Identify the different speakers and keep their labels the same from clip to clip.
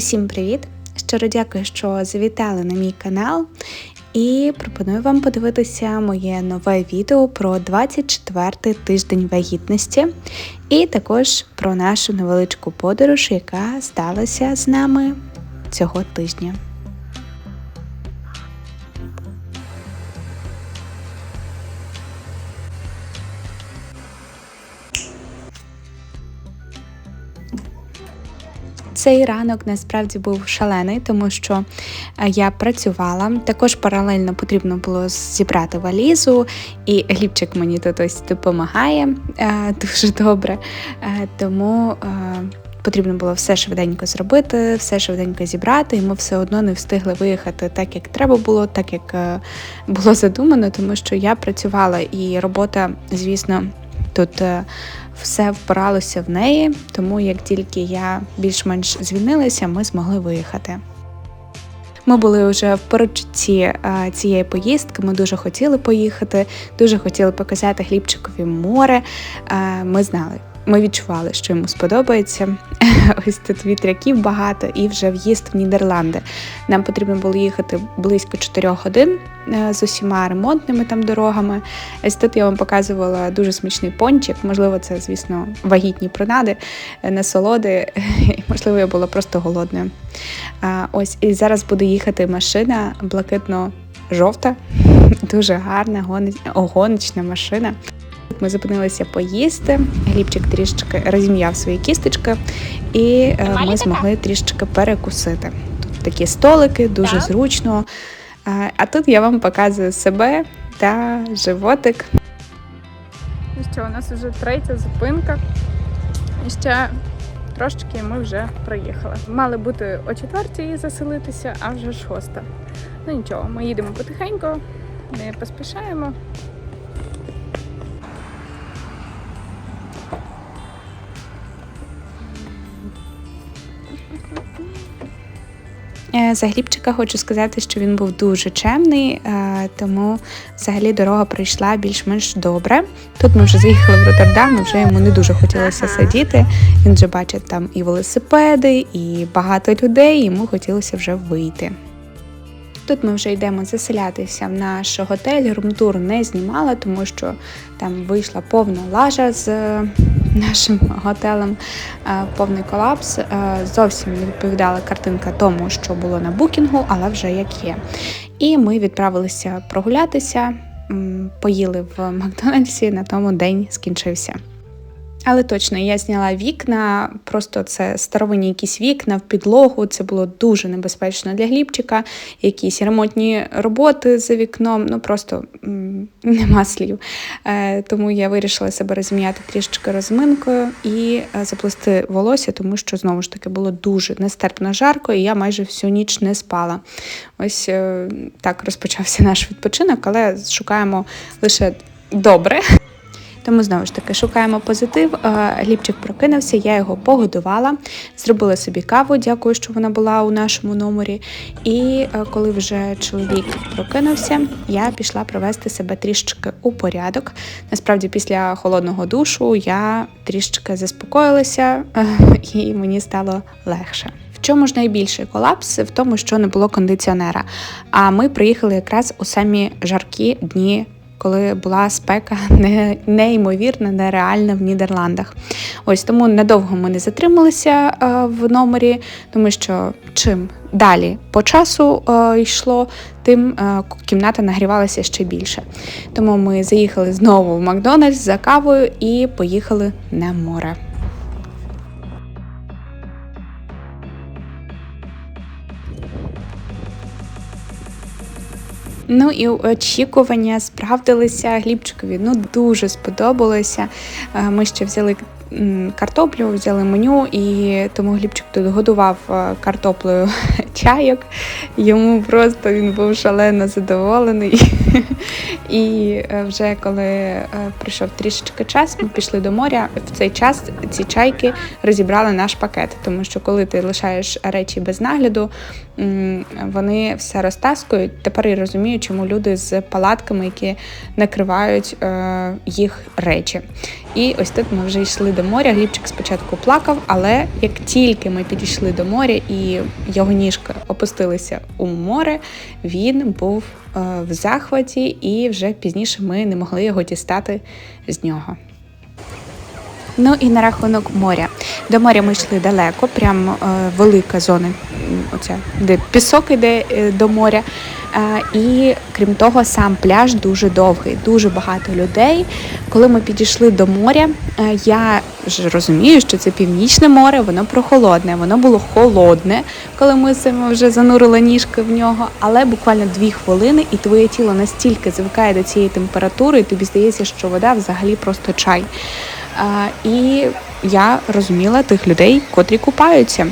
Speaker 1: Усім привіт! Щиро дякую, що завітали на мій канал. І пропоную вам подивитися моє нове відео про 24-й тиждень вагітності, і також про нашу невеличку подорож, яка сталася з нами цього тижня. Цей ранок насправді був шалений, тому що е, я працювала. Також паралельно потрібно було зібрати валізу, і Глібчик мені тут ось допомагає е, дуже добре. Е, тому потрібно було все швиденько зробити, все швиденько зібрати, і ми все одно не встигли виїхати так, як треба було, так як було задумано, тому що я працювала і робота, звісно, тут все впиралося в неї, тому як тільки я більш-менш звільнилася, ми змогли виїхати. Ми були вже в передчутті цієї поїздки. Ми дуже хотіли поїхати, дуже хотіли показати хлібчикові море. Ми знали, ми відчували, що йому сподобається. Ось тут вітряків багато і вже в'їзд в Нідерланди. Нам потрібно було їхати близько 4 годин е, з усіма ремонтними там дорогами. Ось тут я вам показувала дуже смачний пончик. Можливо, це, звісно, вагітні принади, е, насолоди, можливо, я була просто голодною. Ось і зараз буде їхати машина блакитно-жовта, дуже гарна, гоночна машина. Ми зупинилися поїсти. Глібчик трішечки розім'яв свої кісточки, і е, ми змогли трішечки перекусити. Тут такі столики, дуже так. зручно. А тут я вам показую себе та животик.
Speaker 2: І що, у нас вже третя зупинка. І ще трошечки ми вже приїхали. Мали бути о четвертій заселитися, а вже шоста. Ну нічого, ми їдемо потихеньку, не поспішаємо.
Speaker 1: За Глібчика хочу сказати, що він був дуже чемний, е, тому взагалі дорога пройшла більш-менш добре. Тут ми вже заїхали в Роттердам, і вже йому не дуже хотілося сидіти. Він вже бачить там і велосипеди, і багато людей, і йому хотілося вже вийти. Тут ми вже йдемо заселятися в наш готель. Румтур не знімала, тому що там вийшла повна лажа з е, нашим готелем, е, повний колапс. Е, зовсім не відповідала картинка тому, що було на букінгу, але вже як є. І ми відправилися прогулятися, поїли в Макдональдсі, на тому день скінчився. Але точно я зняла вікна, просто це старовинні якісь вікна в підлогу. Це було дуже небезпечно для глібчика. Якісь ремонтні роботи за вікном. Ну просто м нема слів. Е, Тому я вирішила себе розм'яти трішечки розминкою і е, заплести волосся, тому що знову ж таки було дуже нестерпно жарко, і я майже всю ніч не спала. Ось е, так розпочався наш відпочинок, але шукаємо лише добре. Тому знову ж таки шукаємо позитив. Е, Глібчик прокинувся, я його погодувала, зробила собі каву, дякую, що вона була у нашому номері. І е, коли вже чоловік прокинувся, я пішла провести себе трішечки у порядок. Насправді, після холодного душу я трішечки заспокоїлася е, і мені стало легше. В чому ж найбільший колапс? В тому, що не було кондиціонера. А ми приїхали якраз у самі жаркі дні коли була спека не, неймовірна, нереальна в Нідерландах. Ось тому надовго ми не затрималися е, в номері, тому що чим далі по часу е, йшло, тим е, кімната нагрівалася ще більше. Тому ми заїхали знову в Макдональдс за кавою і поїхали на море. Ну і очікування справдилися Глібчикові. Ну дуже сподобалося. Е, ми ще взяли картоплю, взяли меню, і тому Глібчик тут годував е, картоплею чайок. Йому просто він був шалено задоволений. І е, вже коли е, прийшов трішечки час, ми пішли до моря. В цей час ці чайки розібрали наш пакет, тому що коли ти лишаєш речі без нагляду, вони все розтаскують. Тепер я розумію, чому люди з палатками, які накривають їх речі. І ось тут ми вже йшли до моря. Глібчик спочатку плакав, але як тільки ми підійшли до моря і його ніжки опустилися у море, він був е, в захваті, і вже пізніше ми не могли його дістати з нього. Ну і на рахунок моря. До моря ми йшли далеко, прям е, велика зона, оця, де пісок іде е, до моря. І крім того, сам пляж дуже довгий, дуже багато людей. Коли ми підійшли до моря, е, я ж розумію, що це північне море, воно прохолодне, воно було холодне, коли ми саме вже занурили ніжки в нього. Але буквально дві хвилини, і твоє тіло настільки звикає до цієї температури, і тобі здається, що вода взагалі просто чай. І я розуміла тих людей, котрі купаються.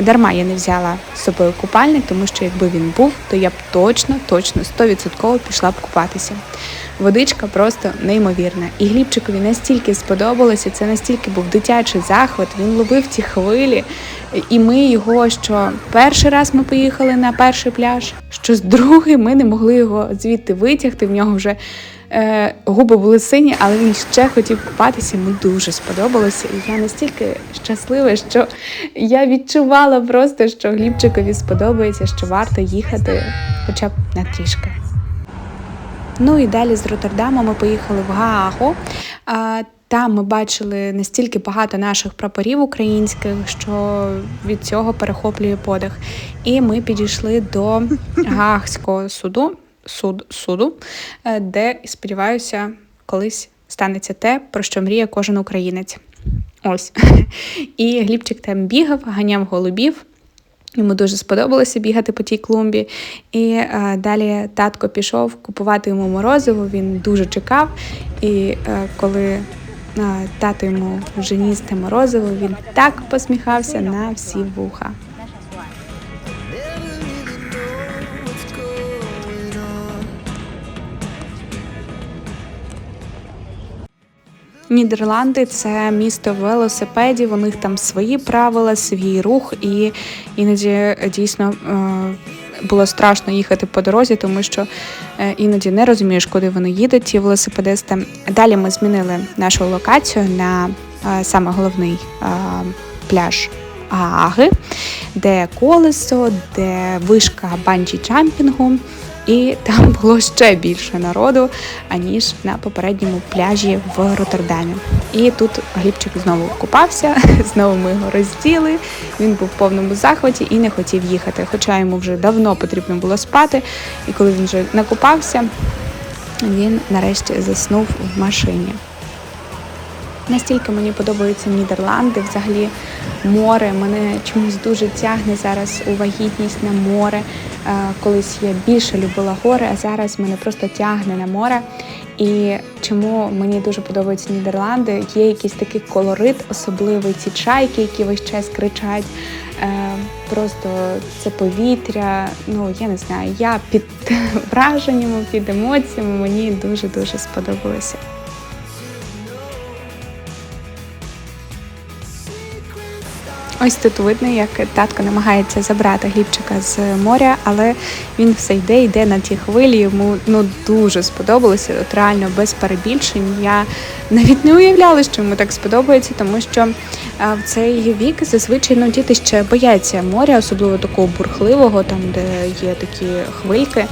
Speaker 1: Дарма я не взяла з собою купальник, тому що якби він був, то я б точно, точно, 100% пішла б купатися. Водичка просто неймовірна. І Глібчикові настільки сподобалося, це настільки був дитячий захват, він ловив ті хвилі. І ми його, що перший раз ми поїхали на перший пляж, що з другий ми не могли його звідти витягти. В нього вже губи були сині, але він ще хотів купатися. Йому дуже сподобалося. І я настільки щаслива, що я відчувала просто, що Глібчикові сподобається, що варто їхати хоча б на трішки. Ну і далі з Роттердама ми поїхали в Гаагу. Там ми бачили настільки багато наших прапорів українських, що від цього перехоплює подих. І ми підійшли до Гаагського суду, суд, суду, е, де, сподіваюся, колись станеться те, про що мріє кожен українець. Ось. І Глібчик там бігав, ганяв голубів. Йому дуже сподобалося бігати по тій клумбі. І е, далі татко пішов купувати йому морозиво. Він дуже чекав. І е, коли е, тато йому женіс те морозиво, він так посміхався на всі вуха. Нідерланди це місто велосипедів. У них там свої правила, свій рух, і іноді дійсно е, було страшно їхати по дорозі, тому що е, іноді не розумієш, куди вони їдуть, ті велосипедисти. Далі ми змінили нашу локацію на е, саме головний пляж Гааги, де колесо, де вишка банджі джампінгу. І там було ще більше народу, аніж на попередньому пляжі в Роттердамі. І тут Глібчик знову купався, знову ми його розділи. Він був в повному захваті і не хотів їхати. Хоча йому вже давно потрібно було спати. І коли він вже накупався, він нарешті заснув в машині. Настільки мені подобаються Нідерланди, взагалі море. Мене чомусь дуже тягне зараз у вагітність на море. Е, Колись я більше любила гори, а зараз мене просто тягне на море. І чому мені дуже подобаються Нідерланди? Є якийсь такий колорит, особливий ці чайки, які весь час кричать. Е, Просто це повітря. Ну я не знаю. Я під враженнями, під емоціями. Мені дуже дуже сподобалося. Ось тут видно, як татко намагається забрати глібчика з моря, але він все йде, йде на ті хвилі. Йому ну дуже сподобалося. От реально без перебільшень. Я навіть не уявляла, що йому так сподобається, тому що в цей вік зазвичай ну, діти ще бояться моря, особливо такого бурхливого, там де є такі хвильки.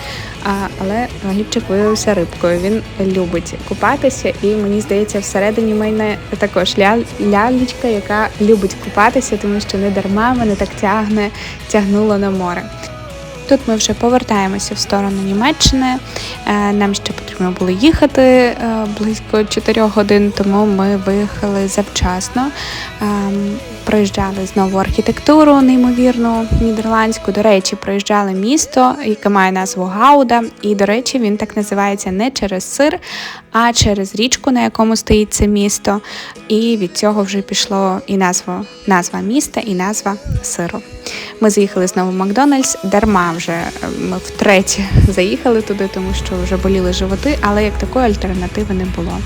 Speaker 1: Але Глібчик виявився рибкою. Він любить купатися, і мені здається, всередині мене також ля- яка любить купатися, тому що не дарма мене так тягне, тягнуло на море. Тут ми вже повертаємося в сторону Німеччини. Е, Нам ще потрібно було їхати е, близько 4 годин, тому ми виїхали завчасно. Проїжджали знову архітектуру неймовірну нідерландську. До речі, проїжджали місто, яке має назву Гауда. І, до речі, він так називається не через сир, а через річку, на якому стоїть це місто. І від цього вже пішло і назва, назва міста, і назва сиру. Ми заїхали знову в Макдональдс. Дарма вже е, ми втретє заїхали туди, тому що вже боліли животи, але як такої альтернативи не було.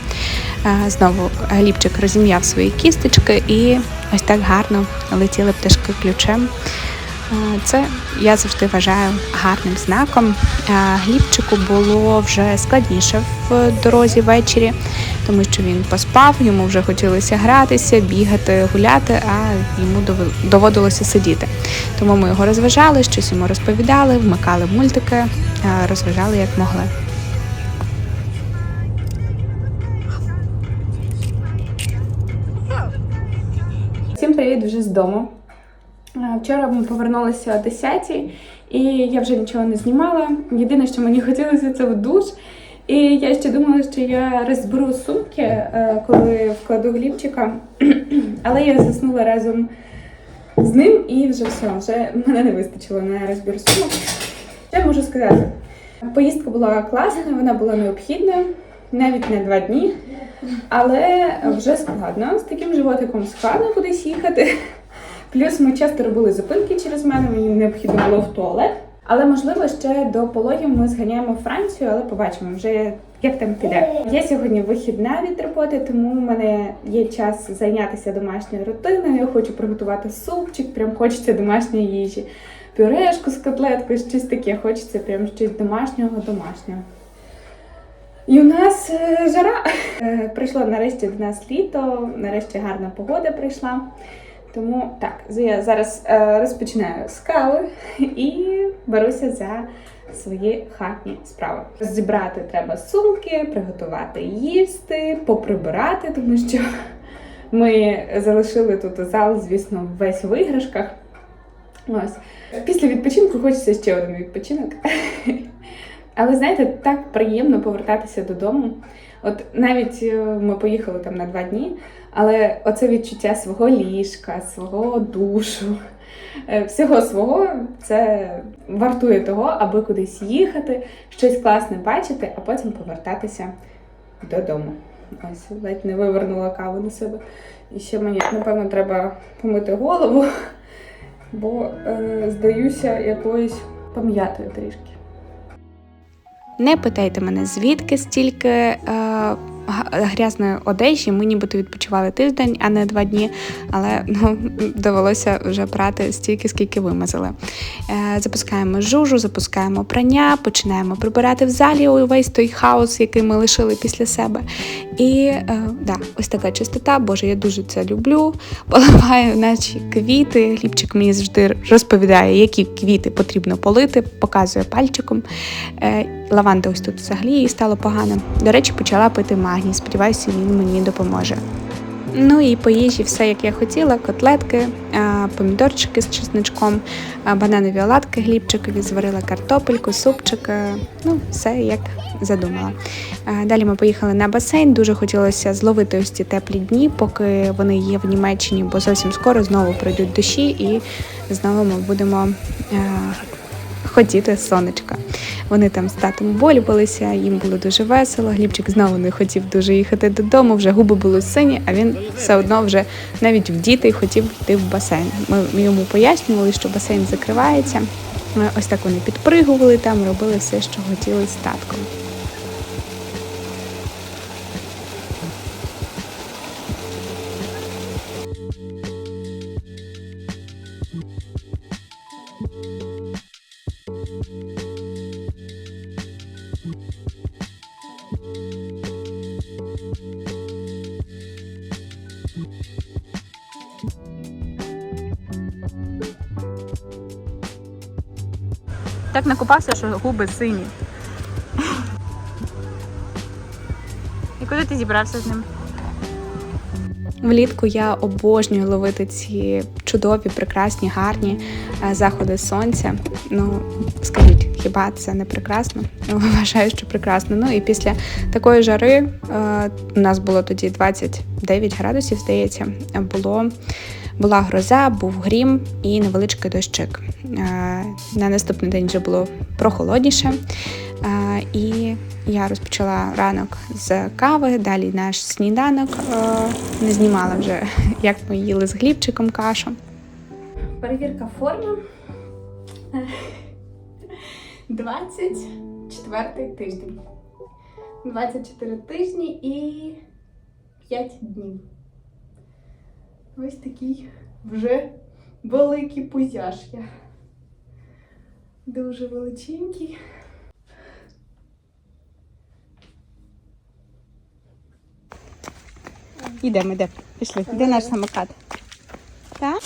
Speaker 1: Е, Знову Глібчик розім'яв свої кісточки і ось так гарно летіли пташки ключем. Е, Це я завжди вважаю гарним знаком. Е, Глібчику було вже складніше в дорозі ввечері, тому що він поспав, йому вже хотілося гратися, бігати, гуляти, а йому доводилося сидіти. Тому ми його розважали, щось йому розповідали, вмикали мультики, е, розважали як могли.
Speaker 2: Всім привіт вже з дому. Е, Вчора ми повернулися о 10 і я вже нічого не знімала. Єдине, що мені хотілося, це в душ. І я ще думала, що я розберу сумки, е, коли вкладу глібчика. Але я заснула разом з ним і вже все, вже мене не вистачило на розбір сумок. Що я можу сказати? Поїздка була класна, вона була необхідна, навіть не два дні. Але вже складно. З таким животиком складно кудись їхати. Плюс ми часто робили зупинки через мене, мені необхідно було в туалет. Але можливо ще до пологів ми зганяємо в Францію, але побачимо вже як там піде. Я сьогодні вихідна від роботи, тому в мене є час зайнятися домашньою рутиною. Я хочу приготувати супчик, прям хочеться домашньої їжі, пюрешку з котлеткою, щось таке. Хочеться прям щось домашнього, домашнього. І у нас е, жара. Е, Прийшло нарешті до нас літо, нарешті гарна погода прийшла. Тому так, я зараз е, розпочинаю з кави і беруся за свої хатні справи. Зібрати треба сумки, приготувати їсти, поприбирати, тому що ми залишили тут зал, звісно, весь в іграшках. Ось. Після відпочинку хочеться ще один відпочинок. Але знаєте, так приємно повертатися додому. От навіть е, ми поїхали там на два дні, але оце відчуття свого ліжка, свого душу, е, всього свого це вартує того, аби кудись їхати, щось класне бачити, а потім повертатися додому. Ось ледь не вивернула каву на себе. І ще мені, напевно, треба помити голову, бо е, здаюся якоюсь пом'ятою трішки.
Speaker 1: Не питайте мене, звідки стільки е, грязної одежі. Ми нібито відпочивали тиждень, а не два дні. Але ну, довелося вже прати стільки, скільки вимазали. Е, запускаємо жужу, запускаємо прання, починаємо прибирати в залі увесь той хаос, який ми лишили після себе. І е, да, ось така чистота. Боже, я дуже це люблю. Поливаю наші квіти. Хлібчик мені завжди розповідає, які квіти потрібно полити, показує пальчиком. Е, Лаванда ось тут взагалі їй стало погано. До речі, почала пити магній. Сподіваюся, він мені допоможе. Ну і по їжі все, як я хотіла: котлетки, помідорчики з чесничком, бананові оладки глібчикові, зварила картопельку, супчик. Ну, все як задумала. Далі ми поїхали на басейн. Дуже хотілося зловити ось ці теплі дні, поки вони є в Німеччині, бо зовсім скоро знову прийдуть дощі, і знову ми будемо хотіти сонечка. Вони там з татом болювалися, їм було дуже весело. Глібчик знову не хотів дуже їхати додому, вже губи були сині, а він все одно вже навіть в діти хотів йти в басейн. Ми йому пояснювали, що басейн закривається. Ось так вони підпригували там, робили все, що хотіли з татком.
Speaker 2: Так накупався, що губи сині. І куди ти зібрався з ним?
Speaker 1: Влітку я обожнюю ловити ці чудові, прекрасні, гарні е, заходи сонця. Ну скажіть, хіба це не прекрасно? Вважаю, що прекрасно. Ну і після такої жари е, у нас було тоді 29 градусів, здається, було. Була гроза, був грім і невеличкий дощик. Е, На наступний день вже було прохолодніше. Е, І я розпочала ранок з кави, далі наш сніданок. Е, Не знімала вже, як ми їли з глібчиком кашу.
Speaker 2: Перевірка форми. 24 тиждень. 24 тижні і 5 днів. Ось такий вже великий пузяж я. Дуже величенький.
Speaker 1: Ідемо, йдемо. Пішли. Де наш самокат? Так?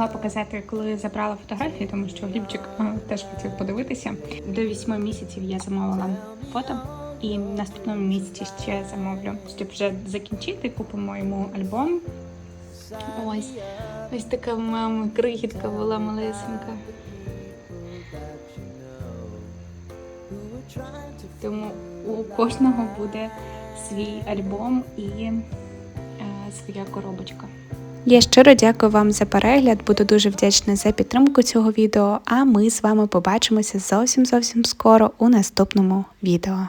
Speaker 1: Змогла показати, коли забрала фотографії, тому що Глібчик теж хотів подивитися. До вісьми місяців я замовила фото, і в наступному місяці ще замовлю, щоб вже закінчити. Купимо йому альбом. Ось ось така мама крихітка була малесенька. Тому у кожного буде свій альбом і е, своя коробочка. Я щиро дякую вам за перегляд. Буду дуже вдячна за підтримку цього відео. А ми з вами побачимося зовсім зовсім скоро у наступному відео.